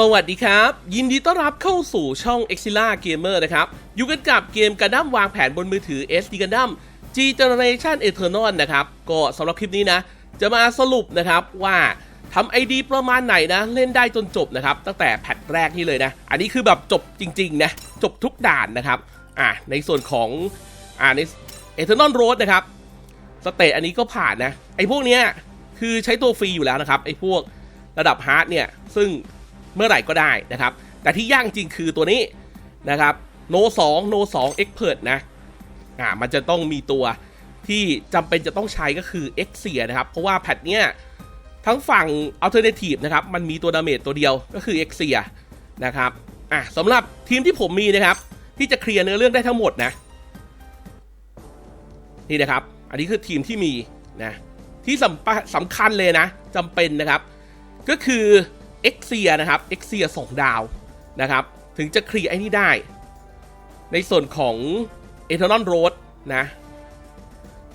สวัสดีครับ ยินดีต้อนรับเข้าสู่ช่อง e x i l a Gamer นะครับ อยู่กันกับเกมกระดั้มวางแผนบนมือถือ SD กระดั้ม G Generation Eternal นะครับ ก็สำหรับคลิปนี้นะ จะมาสรุปนะครับว่าทำไอดีประมาณไหนนะ เล่นได้จนจบนะครับ ตั้งแต่แพทแรกนี่เลยนะ อันนี้คือแบบจบจริงๆนะ จบทุกด่านนะครับ อะในส่วนของอ่าใน Eternal Road นะครับสเตจอันนี้ก็ผ่านนะ ไอพวกเนี้ยคือใช้ตัวฟรีอยู่แล้วนะครับไอพวกระดับฮาร์ดเนี่ยซึ่ง เมื่อไหร่ก็ได้นะครับ แต่ที่ยากจริงคือตัวนี้นะครับโน2โน2 Expert นะอ่ามันจะต้องมีตัวที่จำเป็นจะต้องใช้ก็คือ X เ i ียนะครับ เพราะว่าแพทเนี้ยทั้งฝั่ง Alternative นะครับ มันมีตัวดาเมจตัวเดียวก็คือ X เ i ียนะครับอะสำหรับทีมที่ผมมีนะครับ ที่จะเคลียร์เนื้อเรื่องได้ทั้งหมดนะ นี่นะครับ อันนี้คือทีมที่มีนะที่สำสำคัญเลยนะจำเป็นนะครับ ก็คือ เอ็กเซียนะครับเอ็กเซียสองดาวนะครับ ถึงจะเคลียร์ไอ้นี่ได้ ในส่วนของเอเทอร์นอลโรดนะ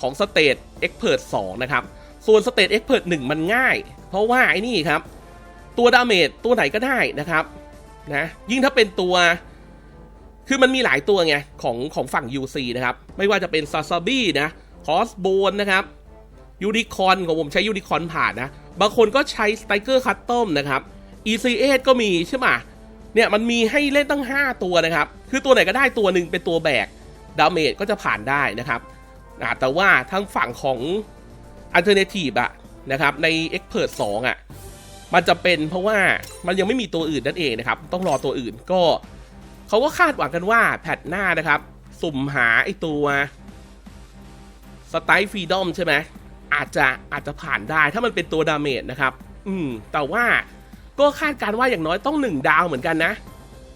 ของสเต e เอ็กเพิร์2นะครับ ส่วนสเต e เอ็กเพิร์1มันง่าย เพราะว่าไอ้นี่ครับ ตัวดาเมจตัวไหนก็ได้นะครับนะยิ่งถ้าเป็นตัว คือมันมีหลายตัวไง ของของฝั่ง UC นะครับ ไม่ว่าจะเป็นซาซาบี้นะคอสโบนนะครับยูนิคอนของผมใช้ยูนิคอนผ่านนะ บางคนก็ใช้สไตเกอร์คัตตอมนะครับ EC8 ก็มีใช่ไหมเนี่ยมันมีให้เล่นตั้ง 5 ตัวนะครับ คือตัวไหนก็ได้ตัวหนึ่งเป็นตัวแบกดาเมจก็จะผ่านได้นะครับอ่าแต่ว่าทางฝั่งของ Alternative อะนะครับใน Expert 2อะมันจะเป็นเพราะว่ามันยังไม่มีตัวอื่นนั่นเองนะครับ ต้องรอตัวอื่นก็เขาก็คาดหวังกันว่าแพทหน้านะครับ สุ่มหาไอตัวสไตล์ฟรีดอมใช่ไหมอาจจะอาจจะผ่านได้ถ้ามันเป็นตัวดาเมจนะครับ อืมแต่ว่า ก็คาดการ์ว่าอย่างน้อยต้อง 1 ดาวเหมือนกันนะ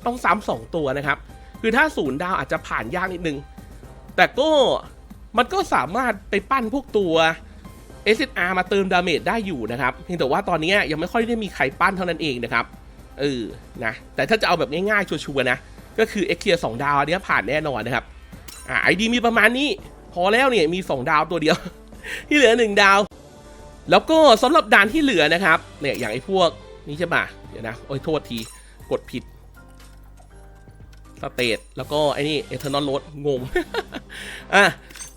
ต้องซ้ำสองตัวนะครับ คือถ้าศูนย์ดาวอาจจะผ่านยากนิดนึง แต่ก็มันก็สามารถไปปั้นพวกตัว SSR มาเติมดาเมจได้อยู่นะครับเพียงแต่ว่าตอนนี้ยังไม่ค่อยได้มีใครปั้นเท่านั้นเองนะครับเออนะแต่ถ้าจะเอาแบบง่ายๆชัวร์ๆนะก็คือ x อ r 2ดาวอันนี้ผ่านแน่นอนนะครับอ่าไอดีมีประมาณนี้ พอแล้วเนี่ยมี 2 ดาวตัวเดียว ที่เหลือ 1 ดาว แล้วก็สำหรับด่านที่เหลือนะครับเนี่ยอย่างไอพวก นี้ใช่ปะเดี๋ยวนะ โอ้ยโทษที กดผิดสเตทแล้วก็ไอ้นี่เอเทอร์นอลโรดงง อะ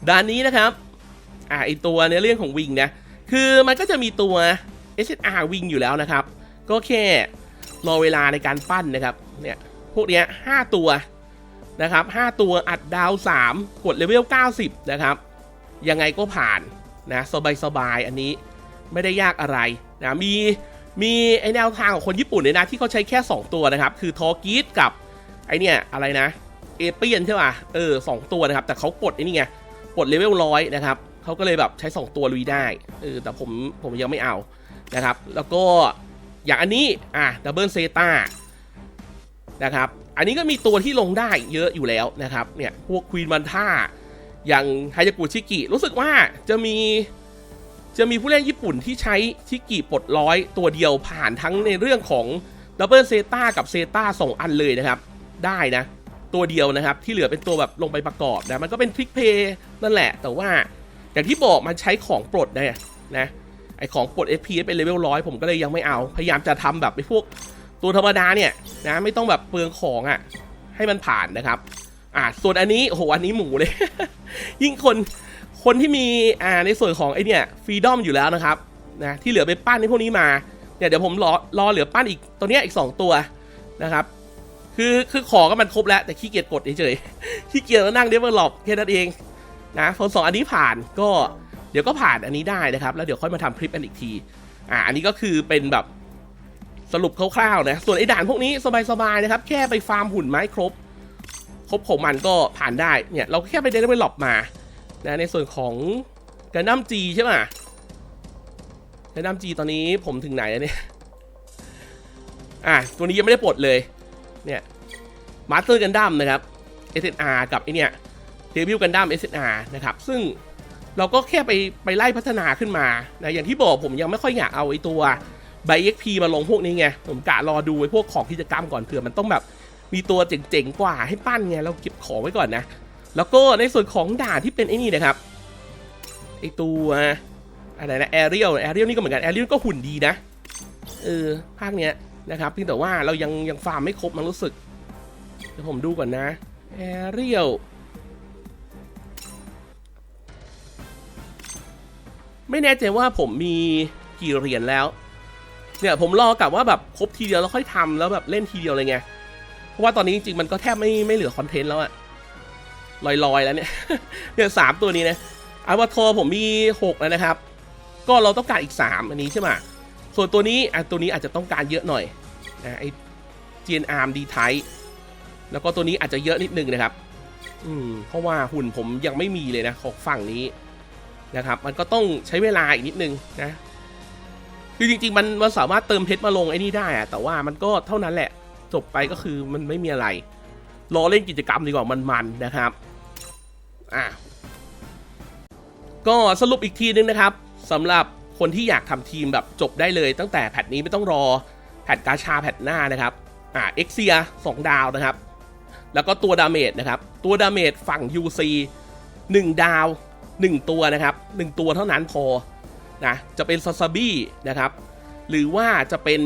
ด่านนี้นะครับ อ่าไอตัวในเรื่องของวิงนะคือมันก็จะมีตัว SSR วิงอยู่แล้วนะครับ ก็แค่รอเวลาในการปั้นนะครับ เนี่ย พวกเนี้ยห้าตัวนะครับห้าตัวอัดดาวสามกดเลเวล 90 นะครับ ยังไงก็ผ่านนะสบายสบายๆอันนี้ไม่ได้ยากอะไรนะมี มีไอแนวทางของคนญี่ปุ่นเนี่ยนะ ที่เขาใช้แค่ 2 ตัวนะครับ คือทอกีสกับไอเนี่ยอะไรนะ เอเปียนใช่ป่ะเออสองตัวนะครับ แต่เขากดไอนี่ไงกดเลเวลร้อยนะครับเขาก็เลยแบบใช้ 2 ตัวลุยได้เออแต่ผมผมยังไม่เอานะครับ แล้วก็อย่างอันนี้อะดับเบิลเซตานะครับอันนี้ก็มีตัวที่ลงได้เยอะอยู่แล้วนะครับเนี่ยพวกควีนมันท่าอย่างไฮยากุชิกิ รู้สึกว่าจะมี จะมีผู้เล่นญี่ปุ่นที่ใช้ชิกิปลดร้อยตัวเดียวผ่านทั้งในเรื่องของดับเบิลเซตากับเซตาสองอันเลยนะครับ ได้นะ ตัวเดียวนะครับ ที่เหลือเป็นตัวแบบลงไปประกอบนะ มันก็เป็นทริกเพย์นั่นแหละ แต่ว่าอย่างที่บอกมันใช้ของปลดนะนะไอของปลด FP เป็นเลเวลร้อยผมก็เลยยังไม่เอา พยายามจะทำแบบไอพวกตัวธรรมดาเนี่ยนะไม่ต้องแบบเปลืองของอะ่ะให้มันผ่านนะครับ อ่าส่วนอันนี้โอ้โหอันนี้หมูเลย ยิ่งคน คนที่มีอ่าในส่วนของไอเนี่ยฟรีดอมอยู่แล้วนะครับนะที่เหลือไปปั้นในพวกนี้มาเนี่ยเดี๋ยวผมรอรอเหลือปั้นอีกตัวเนี้ยอีก 2 ตัวนะครับ คือคือขอก็มันครบแล้วแต่ขี้เกียจกดเฉยๆขี้เกียจมานั่งเดเวลลอปแค่นั้นเองนะพอสองอันนี้ผ่านก็เดี๋ยวก็ผ่านอันนี้ได้นะครับ แล้วเดี๋ยวค่อยมาทำคลิปกันอีกทีอ่าอันนี้ก็คือเป็นแบบสรุปคร่าวๆนะส่วนไอ้ด่านพวกนี้สบายๆนะครับ แค่ไปฟาร์มหุ่นไม้ครบ ครบของมันก็ผ่านได้เนี่ยเราแค่ไปเดลิเวอร์ล็อปมา นะในส่วนของกันดั้มจีใช่ไหมกันดั้มจีตอนนี้ผมถึงไหนแล้วเนี่ย อะ ตัวนี้ยังไม่ได้ปลดเลย เนี่ยมาสเตอร์กันดั้มนะครับ SNR กับไอเนี่ยเดบิวกันดั้ม SNR นะครับ ซึ่งเราก็แค่ไปไปไล่พัฒนาขึ้นมานะอย่างที่บอกผมยังไม่ค่อยอยากเอาไอตัวใบ XP มาลงพวกนี้ไง ผมกะรอดูไอ้พวกของกิจกรรมก่อนเผื่อมันต้องแบบมีตัวเจ๋งๆกว่าให้ปั้นไงเราเก็บของไว้ก่อนนะ แล้วก็ในส่วนของด่านที่เป็นไอ้นี่นะครับไอตัวอะไรนะแอเรียลแอเรียลนี่ก็เหมือนกันแอเรียลก็หุ่นดีนะเออภาคเนี้ยนะครับเพียงแต่ว่าเรายังยังฟาร์มไม่ครบมันรู้สึกเดี๋ยวผมดูก่อนนะแอเรียลไม่แน่ใจว่าผมมีกี่เหรียญแล้ว เนี่ยผมรอกลับว่าแบบครบทีเดียวแล้วค่อยทำแล้วแบบเล่นทีเดียวเลยไง เพราะว่าตอนนี้จริงมันก็แทบไม่ไม่เหลือคอนเทนต์แล้วอะ ลอยๆแล้วเนี่ยเนี่ยสามตัวนี้นะอาวาทอผมมีหกแล้วนะครับ ก็เราต้องการอีกสามอันนี้ใช่ไหมส่วนตัวนี้อะตัวนี้อาจจะต้องการเยอะหน่อยนะไอ GNR D Type แล้วก็ตัวนี้อาจจะเยอะนิดนึงนะครับ อืมเพราะว่าหุ่นผมยังไม่มีเลยนะของฝั่งนี้นะครับ มันก็ต้องใช้เวลาอีกนิดนึงนะคือจริงๆมันมันสามารถเติมเพชรมาลงไอ้นี่ได้อะแต่ว่ามันก็เท่านั้นแหละ จบไปก็คือมันไม่มีอะไร รอเล่นกิจกรรมดีกว่ามันๆนะครับ อะก็สรุปอีกทีนึงนะครับสำหรับคนที่อยากทำทีมแบบจบได้เลย ตั้งแต่แพทนี้ไม่ต้องรอแพทกาชาแพทหน้านะครับอ่าเอ็กเซียสองดาวนะครับ แล้วก็ตัวดาเมจนะครับ ตัวดาเมจฝั่ง UC 1 ดาว 1 ตัวนะครับ 1 ตัวเท่านั้นพอนะจะเป็นซาซาบี้นะครับ หรือว่าจะเป็น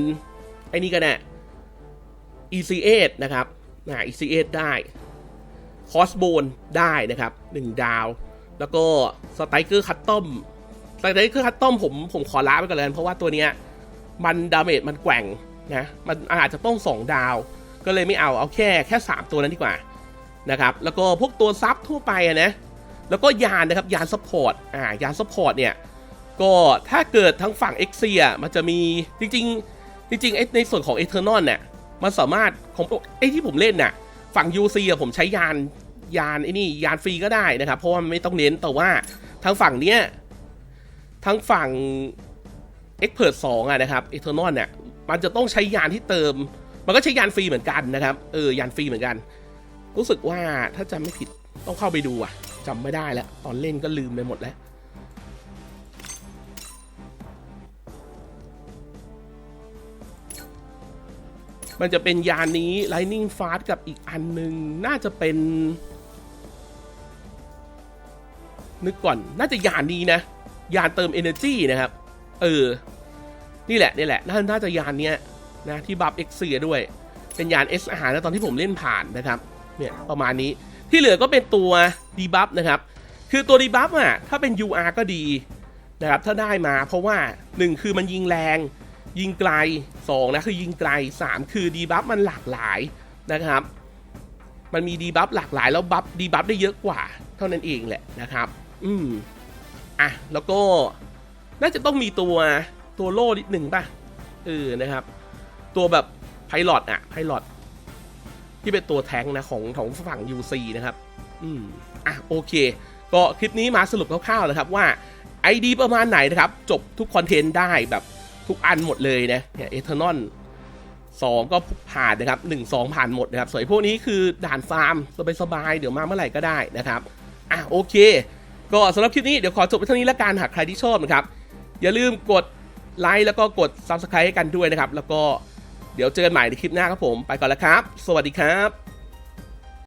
ไอ้นี่กันแน่ EC8 นะครับนะ EC8 ได้ คอสโบนได้นะครับ1ดาว แล้วก็สไตเกอร์คัตตอมสไตเกอร์คัตตอมผมผมขอล้าไปก่อนเลยเพราะว่าตัวเนี้ยมันดาเมจมันแกว่งนะมันอาจจะต้อง 2 ดาว ก็เลยไม่เอาเอาแค่แค่ 3 ตัวนั้นดีกว่านะครับแล้วก็พวกตัวซับทั่วไปนะแล้วก็ยานนะครับยานซัพพอร์ตอ่ายานซัพพอร์ตเนี่ยก็ถ้าเกิดทั้งฝั่งเอ็กเซียมันจะมีจริงๆจริงๆไอในส่วนของเอเทอร์นอลเนี่ยมันสามารถของไอ้ที่ผมเล่นน่ะ ฝั่ง UC อะผมใช้ยานยานไอ้นี่ยานฟรีก็ได้นะครับ เพราะว่ามันไม่ต้องเน้นแต่ว่าทางฝั่งเนี้ยทั้งฝั่ง Expert 2อะนะครับเอเทอร์นอลเนี่ยมันจะต้องใช้ยานที่เติม มันก็ใช้ยานฟรีเหมือนกันนะครับเออยานฟรีเหมือนกัน รู้สึกว่าถ้าจำไม่ผิดต้องเข้าไปดูอะจำไม่ได้แล้ว ตอนเล่นก็ลืมไปหมดแล้ว มันจะเป็นยานนี้ Lightning Fast กับอีกอันหนึ่งน่าจะเป็น นึกก่อน น่าจะยานนี้นะ ยานเติม Energy นะครับ เออ นี่แหละ นี่แหละ น่าน่าจะยานเนี้ยนะที่บัฟเอ็กเซียด้วย เป็นยาน SR นะตอนที่ผมเล่นผ่านนะครับ เนี่ยประมาณนี้ ที่เหลือก็เป็นตัวดีบัฟนะครับ คือตัวดีบัฟอะ ถ้าเป็น UR ก็ดีนะครับ ถ้าได้มา เพราะว่า 1 คือมันยิงแรง ยิงไกล2นะคือยิงไกล 3 คือดีบัฟมันหลากหลายนะครับ มันมีดีบัฟหลากหลายแล้วบัฟดีบัฟได้เยอะกว่า เท่านั้นเองแหละนะครับ อืมอะแล้วก็น่าจะต้องมีตัวตัวโล่นิดหนึ่งป่ะเออนะครับ ตัวแบบไพลอตอะไพลอตที่เป็นตัวแทงนะของของฝั่ง UC นะครับ อืมอะโอเค ก็คลิปนี้มาสรุปคร่าวๆนะครับว่า ID ประมาณไหนนะครับ จบทุกคอนเทนต์ได้แบบ ทุกอันหมดเลยนะเนี่ยเอเทอร์นอลสองก็ผ่านนะครับหนึ่งสองผ่านหมดนะครับส่วนพวกนี้คือด่านฟาร์มสบายๆเดี๋ยวมาเมื่อไหร่ก็ได้นะครับอะโอเค ก็สำหรับคลิปนี้เดี๋ยวขอจบไปเท่านี้ละกันหากใครที่ชอบนะครับ อย่าลืมกดไลค์แล้วก็กด Subscribe ให้กันด้วยนะครับ แล้วก็เดี๋ยวเจอกันใหม่ในคลิปหน้าครับผม ไปก่อนแล้วครับ สวัสดีครับ